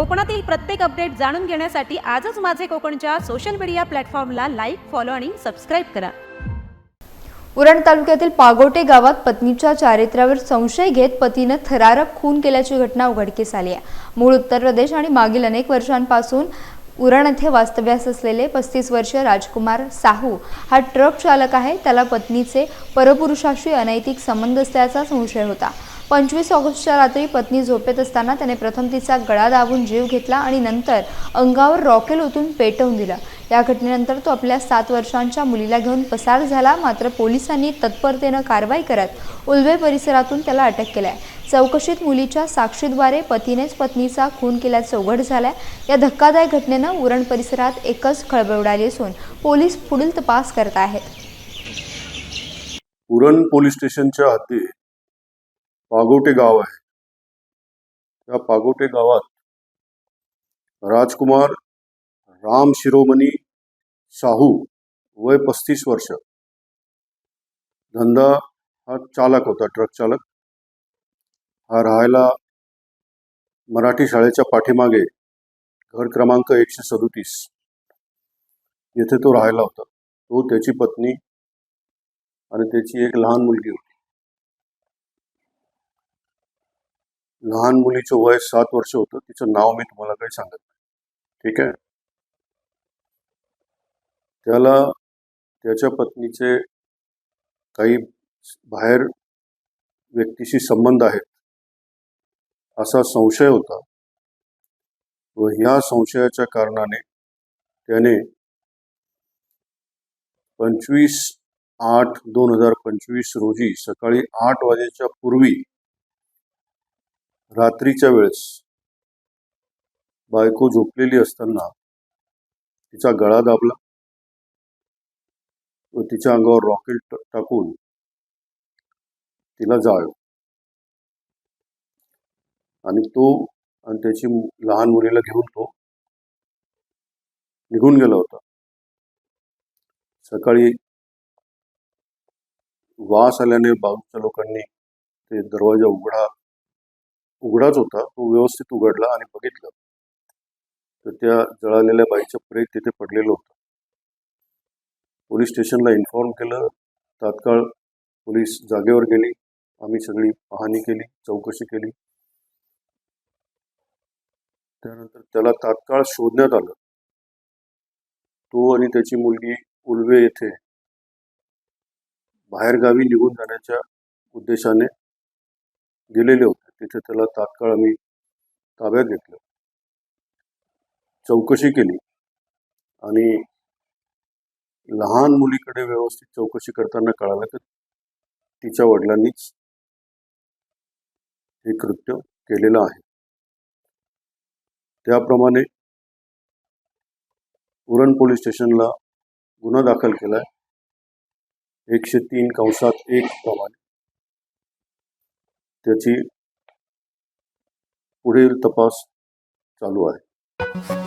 कोकणातील प्रत्येक अपडेट जाणून घेण्यासाठी आजच माझे कोकणच्या सोशल मीडिया प्लॅटफॉर्मला लाईक फॉलो आणि सबस्क्राईब करा. उरण तालुक्यातील पागोटे गावात पत्नीच्या चारित्र्यावर संशय घेत पतीनं थरारक खून केल्याची घटना उघडकीस आली आहे. मूळ उत्तर प्रदेश आणि मागील अनेक वर्षांपासून उरण येथे वास्तव्यास असलेले पस्तीस वर्षीय राजकुमार साहू हा ट्रक चालक आहे. त्याला पत्नीचे परपुरुषाशी अनैतिक संबंध असल्याचा संशय होता. पंचवीस ऑगस्टच्या रात्री पत्नी झोपेत असताना त्याने प्रथम तिचा गळा दाबून जीव घेतला आणि नंतर अंगावर रॉकेल ओतून पेटवून दिला. या घटनेनंतर तो आपल्या सात वर्षांच्या मुलीला घेऊन पसार झाला. मात्र पोलिसांनी तत्परतेनं कारवाई करत उल्वे परिसरातून त्याला अटक केलाय. चौकशीत मुलीच्या साक्षीद्वारे पतीनेच पत्नीचा खून केल्याचं उघड झालंय. या धक्कादायक घटनेनं उरण परिसरात एकच खळबळ उडाली असून पोलीस पुढील तपास करत आहेत. उरण पोलीस स्टेशनच्या हद्दीत पागोटे गाव आहे. त्या पागोटे गावात राजकुमार राम शिरोमणी शाहू वय पस्तीस वर्ष. धंदा हा चालक होता ट्रक चालक. हा राहायला मराठी शाळेच्या पाठीमागे घर क्रमांक एकशे सदोतीस. येथे तो राहायला होता. तो त्याची पत्नी आणि त्याची एक लहान मुलगी होती. लहान मुलीचं वय सात वर्ष होतं. तिचं नाव मी तुम्हाला काही सांगत नाही. ठीक आहे? त्याला त्याच्या पत्नीचे काही बाहेर व्यक्तीशी संबंध आहेत. असा संशय होता. व ह्या संशयाच्या कारणाने त्याने पंचवीस आठ दोन हजार पंचवीस रोजी सकाळी आठ वाजेच्या पूर्वी रात्रीच्या वेळेस बायको झोपलेली असताना तिचा गळा दाबला व तिच्या अंगावर रॉकेट टाकून तिला जाळलं. आणि तो आणि त्याची लहान मुलीला घेऊन तो निघून गेला होता. सकाळी वास आल्याने बाजूच्या लोकांनी ते दरवाजा उघडा उघडाच होता तो व्यवस्थित उघडला आणि बघितलं. तर त्या जळालेल्या बाईचं प्रेत तिथे पडलेलं होतं. पोलीस स्टेशनला इन्फॉर्म केलं. तात्काळ पोलीस जागेवर गेली. आम्ही सगळी पाहणी केली चौकशी केली. त्यानंतर त्याला तात्काळ शोधण्यात आलं. तो आणि त्याची मुलगी उल्वे येथे बाहेरगावी निघून जाण्याच्या उद्देशाने गेलेले होते. तिथे त्याला तात्काळ आम्ही ताब्यात घेतलं. चौकशी केली. आणि लहान मुलीकडे व्यवस्थित चौकशी करताना कळालं की तिच्या वडिलांनीच हे कृत्य केलेलं आहे. त्याप्रमाणे उरण पोलीस स्टेशनला गुन्हा दाखल केलाय. एकशे तीन कंसात एक प्रमाणे. त्याची पुढील तपास चालू आहे.